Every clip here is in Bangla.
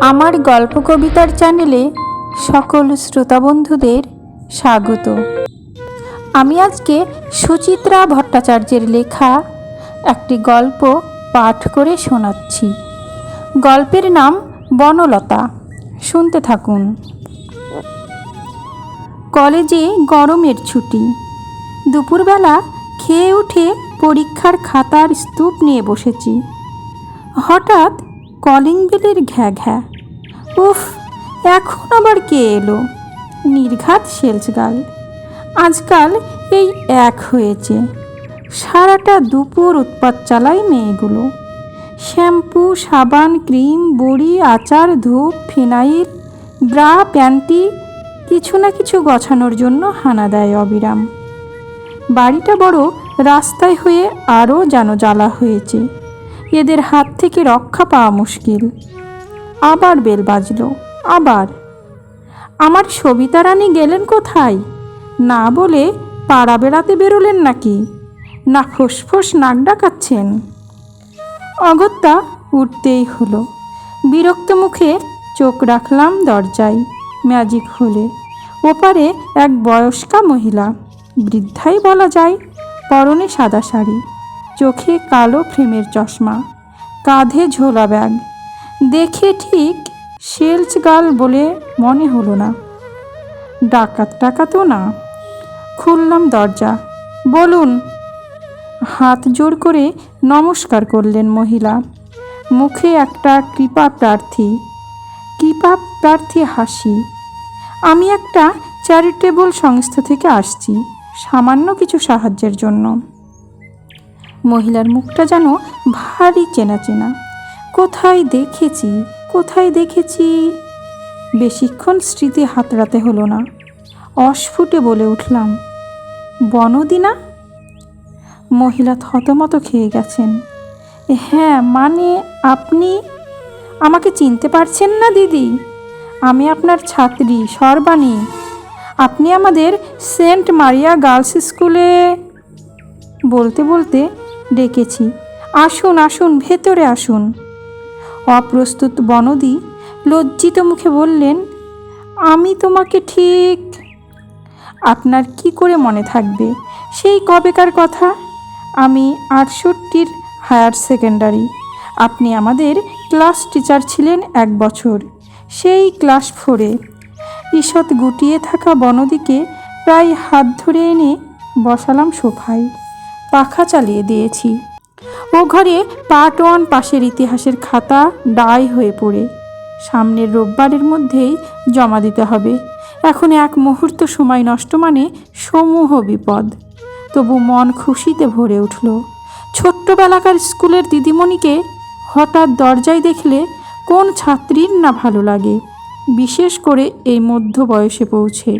আমার গল্প কবিতার চ্যানেলে সকল শ্রোতা বন্ধুদের স্বাগত। আমি আজকে সুচিত্রা ভট্টাচার্যের লেখা একটি গল্প পাঠ করে শোনাচ্ছি। গল্পের নাম বনলতা। শুনতে থাকুন। কলেজে গরমের ছুটি। দুপুরবেলা খেয়ে উঠে পরীক্ষার খাতার স্তূপ নিয়ে বসেছি। হঠাৎ কলিং বেলের ঘ্যা ঘ্যা। উফ, এখন আবার কে এলো? নির্ঘাত সেলসগাল আজকাল এই এক হয়েছে। সারাটা দুপুর উৎপাত চালায় মেয়েগুলো। শ্যাম্পু, সাবান, ক্রিম, বড়ি, আচার, ধূপ, ফিনাইল, ব্রা, প্যান্টি, কিছু না কিছু গছানোর জন্য হানা দেয় অবিরাম। বাড়িটা বড় রাস্তায় হয়ে আরও যেন জ্বালা হয়েছে। এদের হাত থেকে রক্ষা পাওয়া মুশকিল। আবার বেল বাজল। আবার। আমার সবিতা রানী গেলেন কোথায়? না বলে পাড়া বেড়াতে বেরোলেন নাকি? না ফোঁস নাক ডাকাচ্ছেন? অগত্যা উঠতেই হলো। বিরক্ত মুখে চোখ রাখলাম দরজায় ম্যাজিক হলে। ওপারে এক বয়স্কা মহিলা, বৃদ্ধাই বলা যায়, পরনে সাদা শাড়ি, চোখে কালো ফ্রেমের চশমা। কাঁধে ঝোলা ব্যাগ। দেখে ঠিক সেলস গার্ল বলে মনে হলো না। ডাকাত টাকাতও না। খুললাম দরজা। বলুন, হাত জোর করে নমস্কার করলেন মহিলা। মুখে একটা কৃপা প্রার্থী। কৃপা প্রার্থী হাসি। আমি একটা চ্যারিটেবল সংস্থা থেকে আসছি, সামান্য কিছু সাহায্যের জন্য। মহিলার মুখটা যেন ভারী চেনা চেনা। কোথায় দেখেছি কোথায় দেখেছি? বেশিক্ষণ স্মৃতি হাতড়াতে হলো না। অস্ফুটে বলে উঠলাম বনদিনা মহিলা থতমত খেয়ে গেছেন। হ্যাঁ মানে আপনি আমাকে চিনতে পারছেন না দিদি? আমি আপনার ছাত্রী, সর্বাণী। আপনি আমাদের সেন্ট মারিয়া গার্লস স্কুলে বলতে বলতে ডেকেছি। আসুন আসুন, ভেতরে আসুন। অপ্রস্তুত বনদি লজ্জিত মুখে বললেন, আমি তোমাকে ঠিক আপনার কি করে মনে থাকবে? সেই কবেকার কথা? আমি আটষট্টির হায়ার সেকেন্ডারি। আপনি আমাদের ক্লাস টিচার ছিলেন এক বছর। সেই ক্লাস ফোরে। ঈষৎ গুটিয়ে থাকা বনদিকে প্রায় হাত ধরে এনে বসালাম সোফায়। পাখা চালিয়ে দিয়েছি। ও ঘরে পার্ট ওয়ান পাশের ইতিহাসের খাতা ডাই হয়ে পড়ে। সামনের রোববারের মধ্যেই জমা দিতে হবে। এখন এক মুহূর্ত সময় নষ্ট মানে সমূহ বিপদ। তবু মন খুশিতে ভরে উঠল। ছোট্টবেলাকার স্কুলের দিদিমণিকে হঠাৎ দরজায় দেখলে কোন ছাত্রীর না ভালো লাগে, বিশেষ করে এই মধ্য বয়সে পৌঁছে।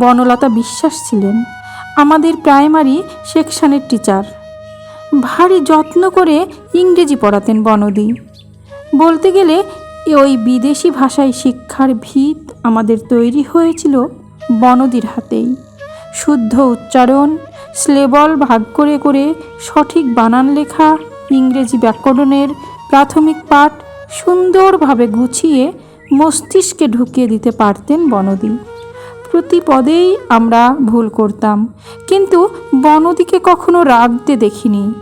বনলতা বিশ্বাস ছিলেন। আমাদের প্রাইমারি সেকশনের টিচার। ভারী যত্ন করে ইংরেজি পড়াতেন বনদি। বলতে গেলে, ওই বিদেশি ভাষায় শিক্ষার ভিত আমাদের তৈরি হয়েছিল বনদির হাতেই। শুদ্ধ উচ্চারণ, স্লেবল ভাগ করে করে সঠিক বানান লেখা, ইংরেজি ব্যাকরণের প্রাথমিক পাঠ সুন্দরভাবে গুছিয়ে মস্তিষ্কে ঢুকিয়ে দিতে পারতেন বনদী। প্রতি পদেই আমরা ভুল করতাম। কিন্তু বনদিকে কখনো রাগতে দেখিনি।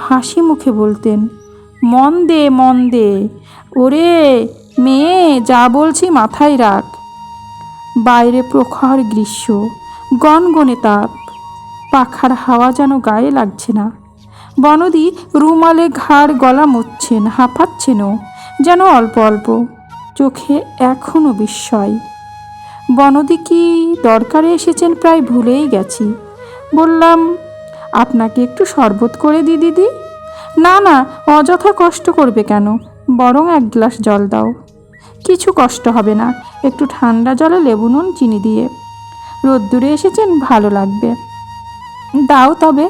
হাসি মুখে বলতেন, মন দে মন দে। ওরে মেয়ে, যা বলছি মাথায় রাখ। বাইরে প্রখর গ্রীষ্ম, গনগনে তাপ। পাখার হাওয়া যেন গায়ে লাগছে না। বনদি রুমালে ঘাড় গলা মুচ্ছেন, হাঁপাচ্ছেনও, যেন অল্প অল্প। চোখে এখনও বিস্ময়। বনদি কি দরকারে এসেছেন প্রায় ভুলেই গেছি। বললাম, আপনাকে একটু শরবত করে দি দিদি। না না, অযথা কষ্ট করবে কেন? বরং এক গ্লাস জল দাও। কিছু কষ্ট হবে না, একটু ঠান্ডা জলে লেবু নুন, চিনি দিয়ে। রোদ্দুরে এসেছেন, ভালো লাগবে। দাও তবে,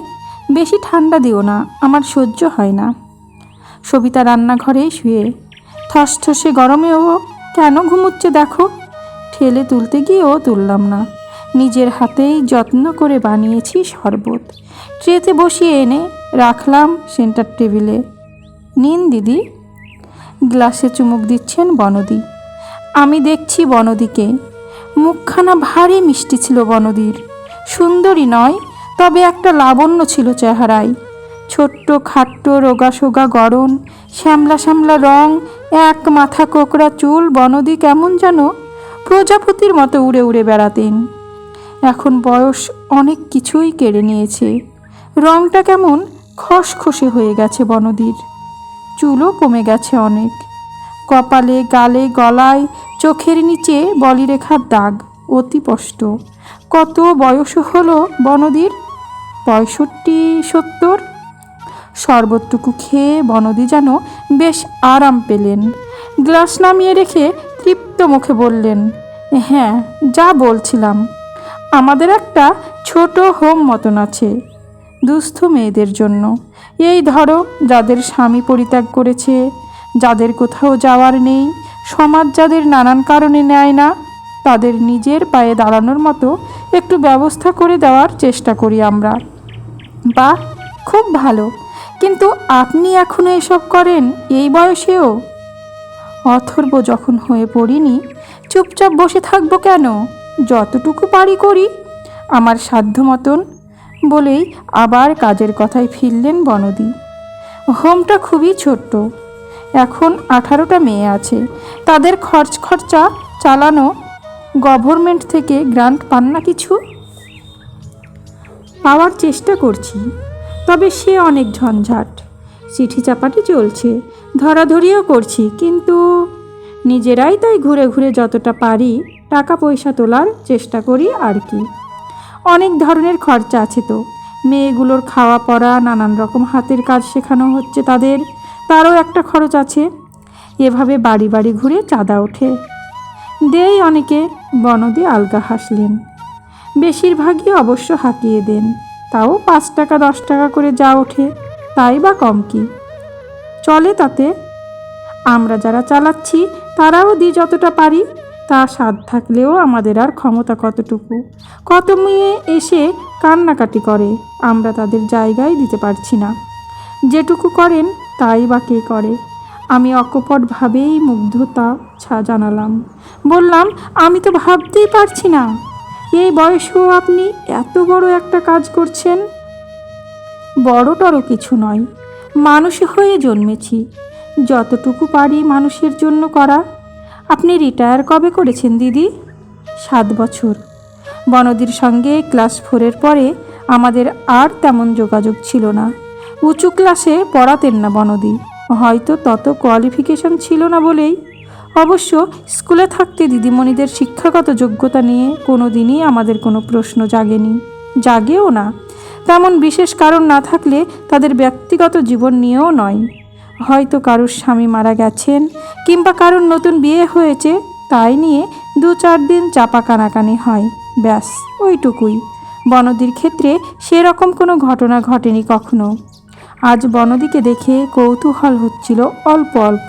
বেশি ঠান্ডা দিও না, আমার সহ্য হয় না। সবিতা রান্নাঘরেই শুয়ে থসথসে গরমেও কেন ঘুমুচ্ছে দেখো? ঠেলে তুলতে গিয়েও তুললাম না। নিজের হাতেই যত্ন করে বানিয়েছি শরবত। ট্রেতে বসিয়ে এনে রাখলাম সেন্টার টেবিলে। নিন, দিদি। গ্লাসে চুমুক দিচ্ছেন বনদী। আমি দেখছি বনদীকে। মুখখানা ভারী মিষ্টি ছিল বনদীর। সুন্দরী নয়, তবে একটা লাবণ্য ছিল চেহারায়। ছোট্ট খাট্ট রোগাসোগা গড়ন, শ্যামলা শ্যামলা রং, এক মাথা কোকড়া চুল বনদী কেমন যেন প্রজাপতির মতো উড়ে উড়ে বেড়াতেন। এখন বয়স অনেক কিছুই কেড়ে নিয়েছে। রংটা কেমন খসখসে হয়ে গেছে বনদীর। চুলও কমে গেছে অনেক। কপালে, গালে, গলায়, চোখের নিচে বলিরেখার দাগ অতি স্পষ্ট। কত বয়স হলো বনদীর? পঁয়ষট্টি, সত্তর? শরবতটুকু খেয়ে বনদি যেন বেশ আরাম পেলেন। গ্লাস নামিয়ে রেখে তৃপ্ত মুখে বললেন হ্যাঁ যা বলছিলাম। আমাদের একটা ছোট হোম মতন আছে, দুস্থ মেয়েদের জন্য। এই ধরো, যাদের স্বামী পরিত্যাগ করেছে, যাদের কোথাও যাওয়ার নেই, সমাজ যাদের নানান কারণে নেয় না, তাদের নিজের পায়ে দাঁড়ানোর মতো একটু ব্যবস্থা করে দেওয়ার চেষ্টা করি আমরা। বাহ, খুব ভালো। কিন্তু আপনি এখনও এসব করেন, এই বয়সেও? অথর্ব যখন হয়ে পড়িনি, চুপচাপ বসে থাকব কেন? যতটুকু পারি করি। আমার সাধ্য মতন বলেই আবার কাজের কথায় ফিরলেন বনদী। হোমটা খুবই ছোট্ট। এখন আঠারোটা মেয়ে আছে। তাদের খরচ খরচা চালানো, গভর্নমেন্ট থেকে গ্রান্ট পান না কিছু? পাওয়ার চেষ্টা করছি। তবে সে অনেক ঝঞ্ঝাট। চিঠি চাপাটি চলছে। ধরাধরিও করছি, কিন্তু নিজেরাই তাই ঘুরে ঘুরে যতটা পারি টাকা পয়সা তোলার চেষ্টা করি আর কি। অনেক ধরনের খরচা আছে তো। মেয়েগুলোর খাওয়া পড়া, নানান রকম হাতের কাজ শেখানো হচ্ছে তাদের, তারও একটা খরচ আছে। এভাবে বাড়ি বাড়ি ঘুরে চাঁদা ওঠে। দেই অনেকে, বনদে আলগা হাসলেন। বেশিরভাগই অবশ্য হাঁকিয়ে দেন। তাও পাঁচ টাকা, দশ টাকা করে যা ওঠে, তাই বা কম কি? চলে তাতে। আমরা যারা চালাচ্ছি, তারাও দিই যতটা পারি, তা স্বাদ থাকলেও আমাদের আর ক্ষমতা কতটুকু? কত মেয়ে এসে কান্নাকাটি করে, আমরা তাদের জায়গায় দিতে পারছি না। যেটুকু করেন, তাই বা কে করে? আমি অকপটভাবেই মুগ্ধতা ছা জানালাম। বললাম, আমি তো ভাবতেই পারছি না। এই বয়সেও আপনি এত বড় একটা কাজ করছেন? বড়টরও কিছু নয়। মানুষ হয়ে জন্মেছি। যতটুকু পারি মানুষের জন্য করা। আপনি রিটায়ার কবে করেছেন, দিদি? সাত বছর। বনদীর সঙ্গে ক্লাস ফোরের পরে আমাদের আর তেমন যোগাযোগ ছিল না। উঁচু ক্লাসে পড়াতেন না বনদি। হয়তো তত কোয়ালিফিকেশন ছিল না বলেই। অবশ্য স্কুলে থাকতে দিদিমণিদের শিক্ষাগত যোগ্যতা নিয়ে কোনো দিনই আমাদের কোনো প্রশ্ন জাগেনি। জাগেও না। তেমন বিশেষ কারণ না থাকলে তাদের ব্যক্তিগত জীবন নিয়েও নয়। হয়তো কারোর স্বামী মারা গেছেন কিংবা কারোর নতুন বিয়ে হয়েছে, তাই নিয়ে দু চার দিন চাপা কানাকানি হয়। ব্যাস, ওইটুকুই। বনদীর ক্ষেত্রে সেরকম কোনো ঘটনা ঘটেনি কখনো। আজ বনদীকে দেখে কৌতূহল হচ্ছিল অল্প অল্প।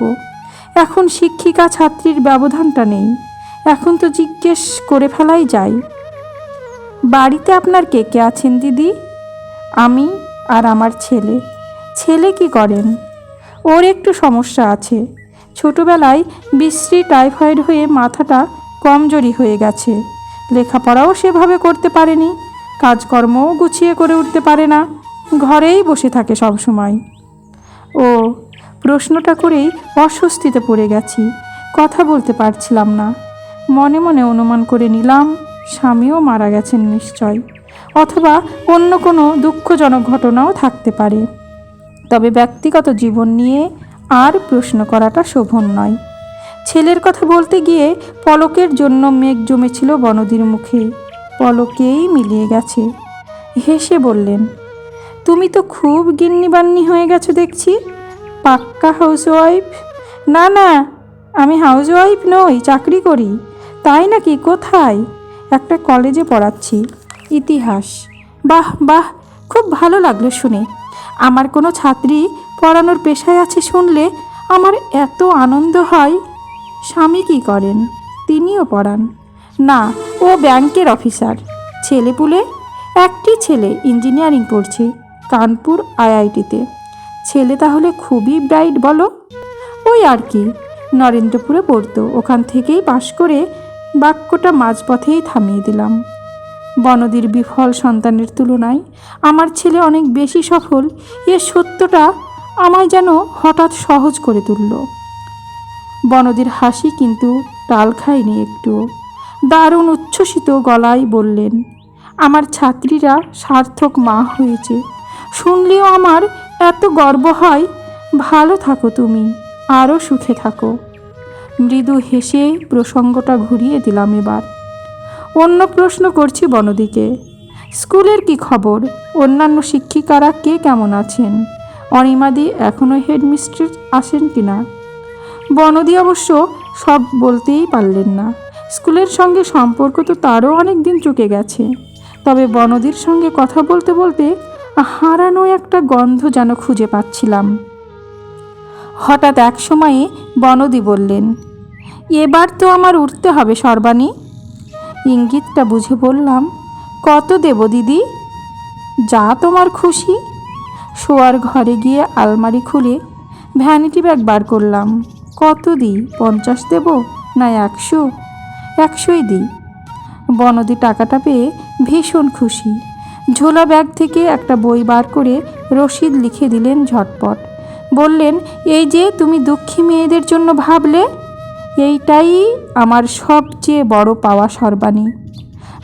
এখন শিক্ষিকা ছাত্রীর ব্যবধানটা নেই। এখন তো জিজ্ঞেস করে ফেলাই যায়। বাড়িতে আপনার কে কে আছেন দিদি? আমি আর আমার ছেলে। ছেলে কি করেন? ওর একটু সমস্যা আছে। ছোটবেলায় বিশ্রী টাইফয়েড হয়ে মাথাটা কমজোরি হয়ে গেছে। লেখাপড়াও সেভাবে করতে পারেনি। কাজকর্মও গুছিয়ে করে উঠতে পারে না। ঘরেই বসে থাকে সব সময় ও, প্রশ্নটা করেই অস্বস্তিতে পড়ে গেছি। কথা বলতে পারছিলাম না। মনে মনে অনুমান করে নিলাম, স্বামীও মারা গেছেন নিশ্চয়। অথবা অন্য কোনো দুঃখজনক ঘটনাও থাকতে পারে। তবে ব্যক্তিগত জীবন নিয়ে আর প্রশ্ন করাটা শোভন নয়। ছেলের কথা বলতে গিয়ে পলকের জন্য মেঘ জমেছিল বনদীর মুখে। পলকেই মিলিয়ে গেছে। হেসে বললেন, তুমি তো খুব গিন্নিবান্নি হয়ে গেছো দেখছি। পাক্কা হাউসওয়াইফ না না, আমি হাউসওয়াইফ নই, চাকরি করি। তাই নাকি, কোথায়? একটা কলেজে পড়াচ্ছি। ইতিহাস। বাহ বাহ, খুব ভালো লাগল শুনে। আমার কোনো ছাত্রী পড়ানোর পেশায় আছে শুনলে আমার এত আনন্দ হয়। স্বামী কী করেন? তিনিও পড়ান। না, ও ব্যাংকের অফিসার। ছেলেপুলে একটি ছেলে ইঞ্জিনিয়ারিং পড়ছে কানপুর আইআইটিতে। ছেলে তাহলে খুবই ব্রাইট, বলো? ওই আর কি, নরেন্দ্রপুরে পড়তো। ওখান থেকেই পাশ করে বাক্যটা মাঝপথেই থামিয়ে দিলাম। বনদীর বিফল সন্তানের তুলনায় আমার ছেলে অনেক বেশি সফল, এ সত্যটা আমায় যেন হঠাৎ সহজ করে তুলল। বনদীর হাসি কিন্তু টাল খায়নি একটুও দারুণ উচ্ছ্বসিত গলায় বললেন, আমার ছাত্রীরা সার্থক মা হয়েছে। শুনলেও আমার এত গর্ব হয়। ভালো থাকো তুমি, আরও সুখে থাকো। মৃদু হেসে প্রসঙ্গটা ঘুরিয়ে দিলাম এবার। অন্য প্রশ্ন করছি বনদিকে। স্কুলের কি খবর? অন্যান্য শিক্ষিকারা কে কেমন আছেন? অনিমাদি এখনও হেডমিস্ট্রেস আসেন কি না বনদি অবশ্য সব বলতেই পারলেন না। স্কুলের সঙ্গে সম্পর্ক তো তারও অনেক দিন চুকে গেছে। তবে বনদির সঙ্গে কথা বলতে বলতে হারানো একটা গন্ধ যেন খুঁজে পাচ্ছিলাম। হঠাৎ এক সময়ে বনদি বললেন, এবার তো আমার উঠতে হবে, সর্বাণী। ইঙ্গিতটা বুঝে বললাম, কত দেব দিদি? যা তোমার খুশি। শোয়ার ঘরে গিয়ে আলমারি খুলে ভ্যানিটি ব্যাগ বার করলাম। কত দিই? পঞ্চাশ দেব না একশো? একশোই দিই। বনদি টাকাটা পেয়ে ভীষণ খুশি। ঝোলা ব্যাগ থেকে একটা বই বার করে রসিদ লিখে দিলেন ঝটপট। বললেন, এই যে তুমি দুঃখী মেয়েদের জন্য ভাবলে এইটাই আমার সবচেয়ে বড় পাওয়া সর্বাণী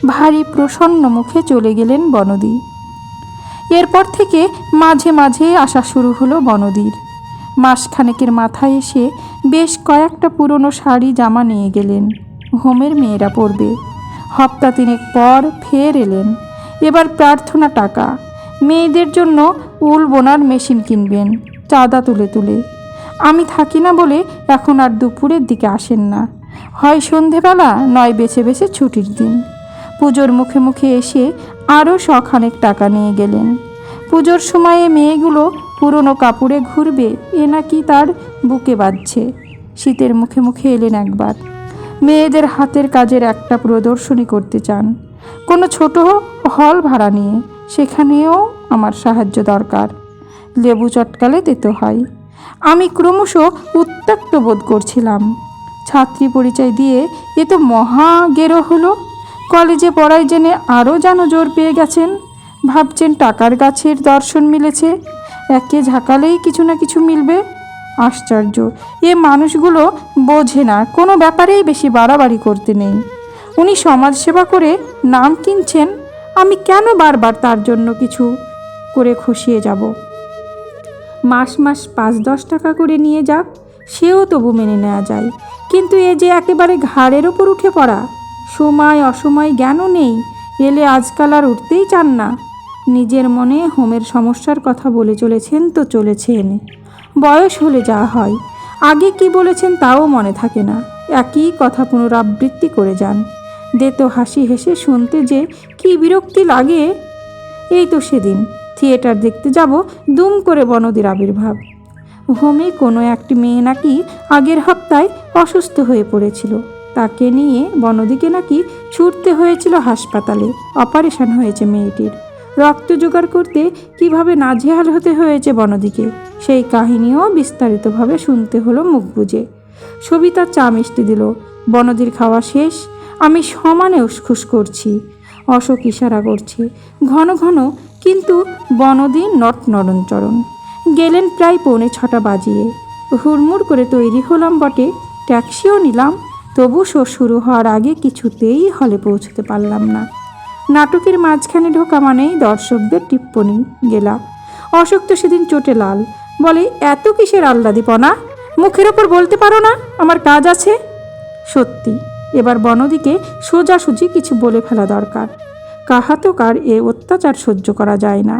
ভারী প্রসন্ন মুখে চলে গেলেন বনদী। এরপর থেকে মাঝে মাঝে আসা শুরু হলো বনদীর। মাসখানেকের মাথায় এসে বেশ কয়েকটা পুরনো শাড়ি জামা নিয়ে গেলেন। হোমের মেয়েরা পরবে। হপ্তা তিনেক পর ফের এলেন। এবার প্রার্থনা টাকা। মেয়েদের জন্য উল বোনার মেশিন কিনবেন, চাঁদা তুলে তুলে। আমি থাকি না বলে এখন আর দুপুরের দিকে আসেন না। হয় সন্ধেবেলা, নয় বেছে বেছে ছুটির দিন। পুজোর মুখে মুখে এসে আরও শখানেক টাকা নিয়ে গেলেন। পুজোর সময়ে মেয়েগুলো পুরনো কাপড়ে ঘুরবে, এ নাকি তার বুকে বাজছে শীতের মুখে মুখে এলেন একবার। মেয়েদের হাতের কাজের একটা প্রদর্শনী করতে চান। কোনো ছোট হল ভাড়া নিয়ে, সেখানেও আমার সাহায্য দরকার। লেবু চটকালে দিতে হয়। আমি ক্রমশ উত্ত্যক্ত বোধ করছিলাম। ছাত্রী পরিচয় দিয়ে এ তো মহা গেরো হলো। কলেজে পড়ায় জেনে আরও যেন জোর পেয়ে গেছেন। ভাবছেন টাকার গাছের দর্শন মিলেছে। একে ঝাঁকালেই কিছু না কিছু মিলবে। আশ্চর্য, এ মানুষগুলো বোঝে না, কোনো ব্যাপারেই বেশি বাড়াবাড়ি করতে নেই। উনি সমাজসেবা করে নাম কিনছেন, আমি কেন বারবার তার জন্য কিছু করে খসিয়ে যাব? মাস মাস পাঁচ দশ টাকা করে নিয়ে যাক, সেও তবু মেনে নেওয়া যায়। কিন্তু এ যে একেবারে ঘাড়ের ওপর উঠে পড়া, সময় অসময় জ্ঞানও নেই, এলে আজকাল আর উঠতেই চান না। নিজের মনে হোমের সমস্যার কথা বলে চলেছেন তো চলেছেন। বয়স হলে যা হয়, আগে কি বলেছেন তাও মনে থাকে না, একই কথা পুনরাবৃত্তি করে যান। দে তো হাসি হেসে শুনতে যে কি বিরক্তি লাগে। এই তো সেদিন থিয়েটার দেখতে যাব দুম করে বনদের আবির্ভাব। হোমে কোনো একটি মেয়ে নাকি আগের হপ্তায় অসুস্থ হয়ে পড়েছিল। তাকে নিয়ে বনদিকে নাকি ছুটতে হয়েছিল হাসপাতালে। অপারেশন হয়েছে মেয়েটির। রক্ত জোগাড় করতে কীভাবে নাজেহাল হতে হয়েছে বনদিকে, সেই কাহিনীও বিস্তারিতভাবে শুনতে হলো মুখ বুঝে সবিতা চা মিষ্টি দিল। বনদির খাওয়া শেষ, আমি সমানে উসখুস করছি। অশোক ইশারা করছে। ঘন ঘন কিন্তু বনদি নট নরণচরণ গেলেন প্রায় পৌনে ছটা বাজিয়ে। হুড়মুড় করে তৈরি হলাম বটে, ট্যাক্সিও নিলাম, তবু শো শুরু হওয়ার আগে কিছুতেই হলে পৌঁছতে পারলাম না। নাটকের মাঝখানে ঢোকা মানেই দর্শকদের টিপ্পনি গেলা অশোক তো সেদিন চোটে লাল। বলে, এত কিসের আহ্লাদিপনা? মুখের ওপর বলতে পারো না, আমার কাজ আছে? সত্যি, এবার বনদিকে সোজাসুজি কিছু বলে ফেলা দরকার। কাহাতকার এ অত্যাচার সহ্য করা যায় না।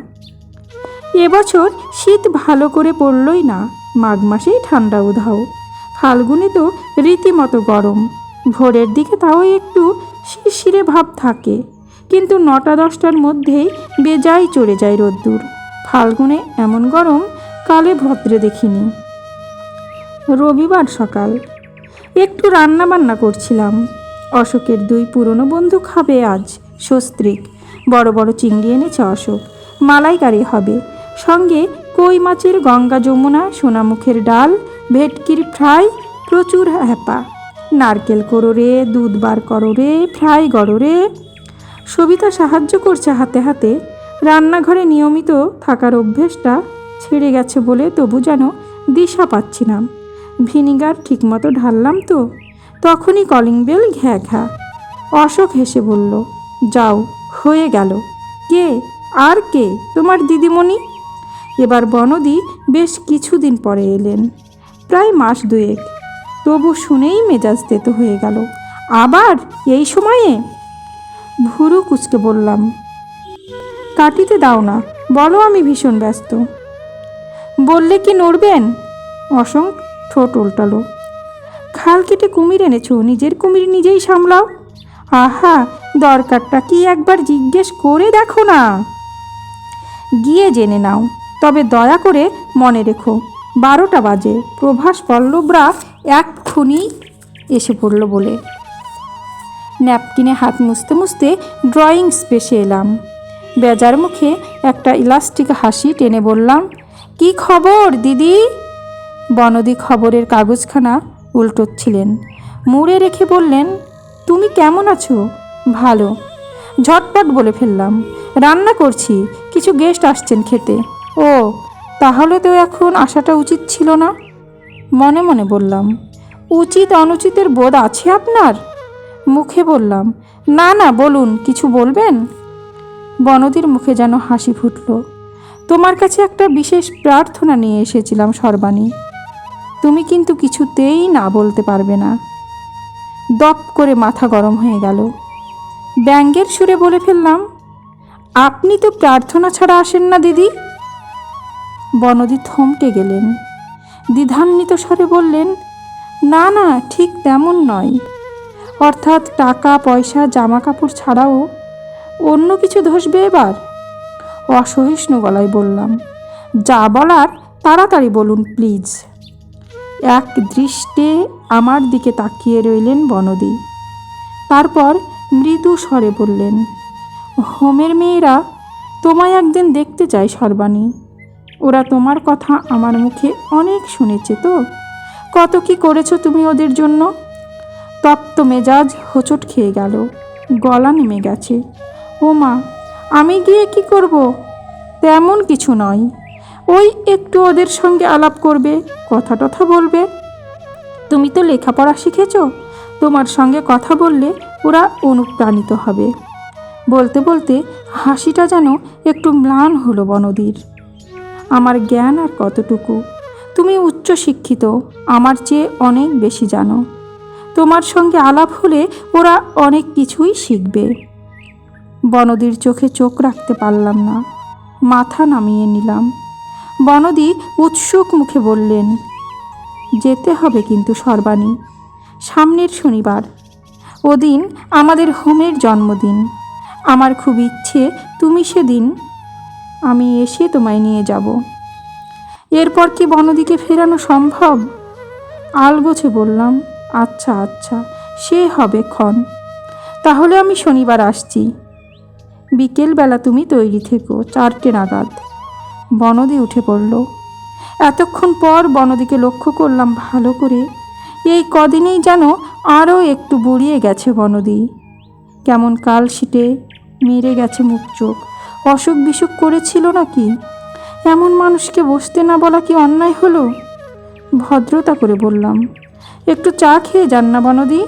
এবছর শীত ভালো করে পড়লই না, মাঘ মাসেই ঠান্ডা উধাও। ফাল্গুনে তো রীতিমতো গরম। ভোরের দিকে তাও একটু শিরশিরে ভাব থাকে, কিন্তু নটা দশটার মধ্যেই বেজায় চড়ে যায় রোদ্দুর। ফাল্গুনে এমন গরম কালে ভদ্রে দেখিনি। রবিবার সকাল। একটু রান্না বান্না করছিলাম। অশোকের দুই পুরনো বন্ধু খাবে আজ। সস্ত্রিক। বড় বড় চিংড়ি এনেছে অশোক। মালাইকারি হবে। সঙ্গে কই মাছের গঙ্গা যমুনা, সোনামুখের ডাল, ভেটকির ফ্রাই, প্রচুর হ্যাপা নারকেল করো রে দুধ বার করো রে ফ্রাই করো রে সবিতা সাহায্য করছে হাতে হাতে। রান্নাঘরে নিয়মিত থাকার অভ্যেসটা ছেড়ে গেছে বলে তবু যেন দিশা পাচ্ছি না। ভিনিগার ঠিকমতো ঢাললাম তো। তখনই কলিং বেল ঘ্যা ঘ্যা। অশোক হেসে বলল যাও, হয়ে গেল। কে? আর কে? তোমার দিদিমণি? এবার বনদি বেশ কিছুদিন পরে এলেন। প্রায় মাস দুয়েক। তবু শুনেই মেজাজ তেতো হয়ে গেল। আবার এই সময়ে? ভুরু কুচকে বললাম, কাটিতে দাও না, বলো আমি ভীষণ ব্যস্ত। বললে কি নড়বেন? অসং ঠোঁট উল্টালো। খাল কেটে কুমির এনেছো, নিজের কুমির নিজেই সামলাও। আহা, দরকারটা কি একবার জিজ্ঞেস করে দেখো না। গিয়ে জেনে নাও, তবে দয়া করে মনে রেখো, বারোটা বাজে, প্রভাস পল্লবরা এক্ষুনি এসে পড়ল বলে। ন্যাপকিনে হাত মুছতে মুছতে ড্রয়িং স্পেসে এলাম। বেজার মুখে একটা ইলাস্টিক হাসি টেনে বললাম, কি খবর, দিদি? বনদি খবরের কাগজখানা উল্টোচ্ছিলেন, মুড়ে রেখে বললেন তুমি কেমন আছো? ভালো। ঝটপট বলে ফেললাম। রান্না করছি, কিছু গেস্ট আসছেন খেতে। ও, তাহলে তো এখন আসাটা উচিত ছিল না? মনে মনে বললাম, উচিত অনুচিতের বোধ আছে আপনার? মুখে বললাম, না না, বলুন, কিছু বলবেন? বনদির মুখে যেন হাসি ফুটল। তোমার কাছে একটা বিশেষ প্রার্থনা নিয়ে এসেছিলাম, সর্বাণী। তুমি কিন্তু কিছুতেই না বলতে পারবে না। দপ করে মাথা গরম হয়ে গেল। ব্যাঙ্গের সুরে বলে ফেললাম, আপনি তো প্রার্থনা ছাড়া আসেন না, দিদি। বনদি থমকে গেলেন। দ্বিধান্বিত স্বরে বললেন, না না, ঠিক তেমন নয়। অর্থাৎ টাকা, পয়সা জামা কাপড় ছাড়াও অন্য কিছু ধসবে এবার? অসহিষ্ণু গলায় বললাম, যা বলার তাড়াতাড়ি বলুন, প্লিজ। এক দৃষ্টে আমার দিকে তাকিয়ে রইলেন বনদি। তারপর মৃদু স্বরে বললেন, হোমের মেয়েরা, তোমায় একদিন দেখতে চায় সর্বাণী। ওরা তোমার কথা আমার মুখে অনেক শুনেছে তো। কত কি করেছ তুমি ওদের জন্য? তপ্ত মেজাজ হোঁচট খেয়ে গেল, গলা নেমে গেছে ও মা আমি গিয়ে কি করব? তেমন কিছু নয়। ওই একটু ওদের সঙ্গে আলাপ করবে, কথা টথা বলবে। তুমি তো লেখাপড়া শিখেছ, তোমার সঙ্গে কথা বললে ওরা অনুপ্রাণিত হবে। বলতে বলতে হাসিটা যেন একটু ম্লান হলো বনদীর আমার জ্ঞান আর কতটুকু? তুমি উচ্চ শিক্ষিত, আমার চেয়ে অনেক বেশি জানো। তোমার সঙ্গে আলাপ হলে ওরা অনেক কিছুই শিখবে। বনদীর চোখে চোখ রাখতে পারলাম না, মাথা নামিয়ে নিলাম। বনদী উৎসুক মুখে বললেন, যেতে হবে কিন্তু সর্বাণী। সামনের শনিবার। ওদিন আমাদের হোমের জন্মদিন। আমার খুব ইচ্ছে তুমি সেদিন আমি এসে তোমায় নিয়ে যাব। এরপর কি বনদিকে ফেরানো সম্ভব? আলগোছে বললাম আচ্ছা আচ্ছা সে হবে ক্ষণ। তাহলে আমি শনিবার আসছি। বিকেলবেলা তুমি তৈরি থেকো, চারটে নাগাদ। বনদি উঠে পড়ল। এতক্ষণ পর বনদিকে লক্ষ্য করলাম ভালো করে। এই কদিনেই যেন আরও একটু বুড়িয়ে গেছে বনদি। কেমন কাল শিটে মেরে গেছে মুখ চোখ। অসুখ বিসুখ করেছিল নাকি? এমন মানুষকে বসতে না বলা কি অন্যায় হলো? ভদ্রতা করে বললাম, একটু চা খেয়ে যান না বনদি?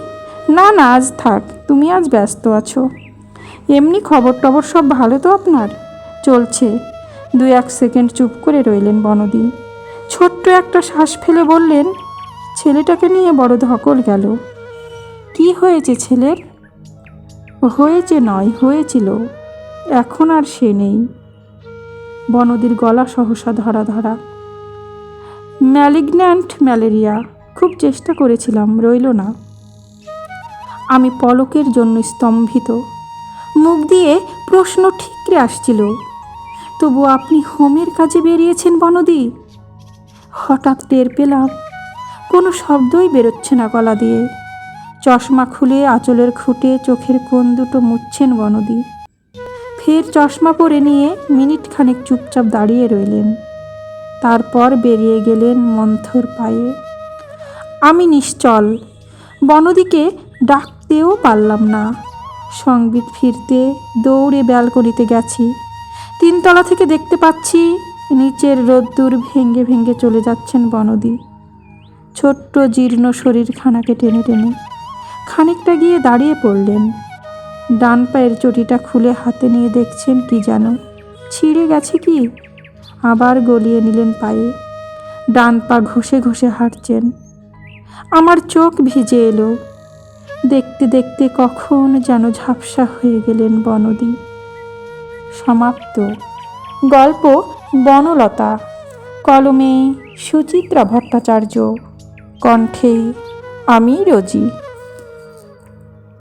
না না, আজ থাক, তুমি আজ ব্যস্ত আছো। এমনি খবর টবর সব ভালো তো আপনার? চলছে দু এক সেকেন্ড চুপ করে রইলেন বনদি। ছোট্ট একটা শ্বাস ফেলে বললেন, ছেলেটাকে নিয়ে বড় ধকল গেল। কি হয়েছে ছেলের? হয়েছে নয়, হয়েছিল। এখন আর সে নেই। বনদির গলা সহসা ধরা ধরা। ম্যালিগন্যান্ট ম্যালেরিয়া, খুব চেষ্টা করেছিলাম, রইল না। আমি পলকের জন্য স্তম্ভিত। মুখ দিয়ে প্রশ্ন ঠিকরে আসছিল। তবু আপনি হোমের কাজে বেরিয়েছেন, বনদি। হঠাৎ টের পেলাম, কোনো শব্দই বেরোচ্ছে না গলা দিয়ে। চশমা খুলে আঁচলের খুঁটে চোখের কোণ দুটো মুছছেন বনদি। ফের চশমা পরে নিয়ে মিনিট খানেক চুপচাপ দাঁড়িয়ে রইলেন। তারপর বেরিয়ে গেলেন মন্থর পায়ে। আমি নিশ্চল, বনদিকে ডাকতেও পারলাম না। সংবিত ফিরতে দৌড়ে ব্যালকনিতে গেছি। তিনতলা থেকে দেখতে পাচ্ছি নিচের রোদ্দুর ভেঙ্গে ভেঙ্গে চলে যাচ্ছেন বনদি। ছোট্ট জীর্ণ শরীরখানাকে টেনে টেনে। খানিকটা গিয়ে দাঁড়িয়ে পড়লেন। ডান পায়ের চটিটা খুলে হাতে নিয়ে দেখছেন কি যেন। ছিঁড়ে গেছে কি? আবার গলিয়ে নিলেন পায়ে। ডান পা ঘষে ঘষে হাঁটছেন। আমার চোখ ভিজে এলো। দেখতে দেখতে কখন যেন ঝাপসা হয়ে গেলেন বনদি। সমাপ্ত। গল্প বনলতা। কলমে সুচিত্রা ভট্টাচার্য। কণ্ঠে আমি রোজি।